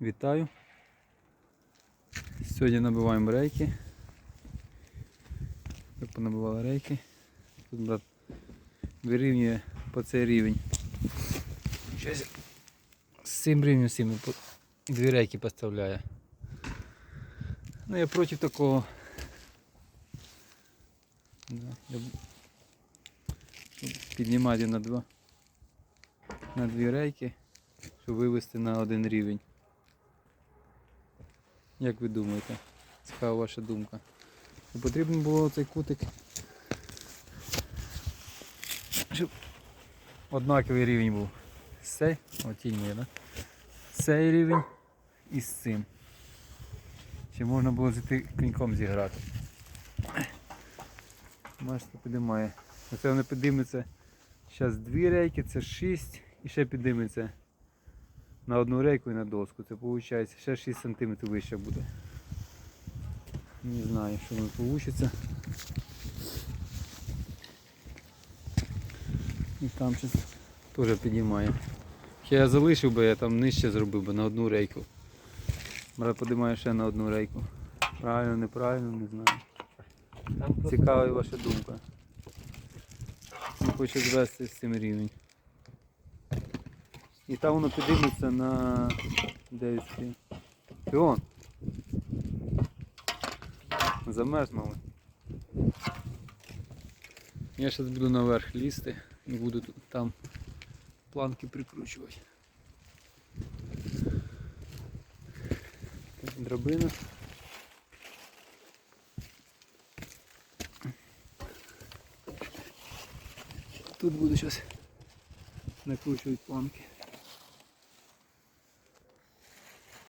Вітаю. Сьогодні набиваємо рейки. Як понабивали рейки. Тут брат вирівнює по цей рівень. Щось з цим рівнем з дві рейки поставляє. Ну я проти такого. Да, я піднімати на два. На дві рейки, щоб вивести на один рівень. Як ви думаєте? Цікава ваша думка. І потрібно було цей кутик, щоб однаковий рівень був. Цей, о, тінь моя, да? Цей рівень і з цим. Чи можна було з цим коньком зіграти? Бачите, підіймає. Оце воно підійметься. Зараз дві рейки, це 6 і ще підійметься на одну рейку і на доску. Це виходить ще 6 см вище буде. Не знаю, що воно вийде. І там щось теж підіймає. Ще я залишив би, я там нижче зробив би на одну рейку. Може подимаю ще на одну рейку. Правильно, неправильно, не знаю. Цікава ваша думка. Хочу звести з цим рівень. І там воно підійметься на 9 стрім. Піон. Замерз, мабуть. Я зараз буду наверх лізти і буду там планки прикручувати. Драбина. Тут буду зараз накручувати планки.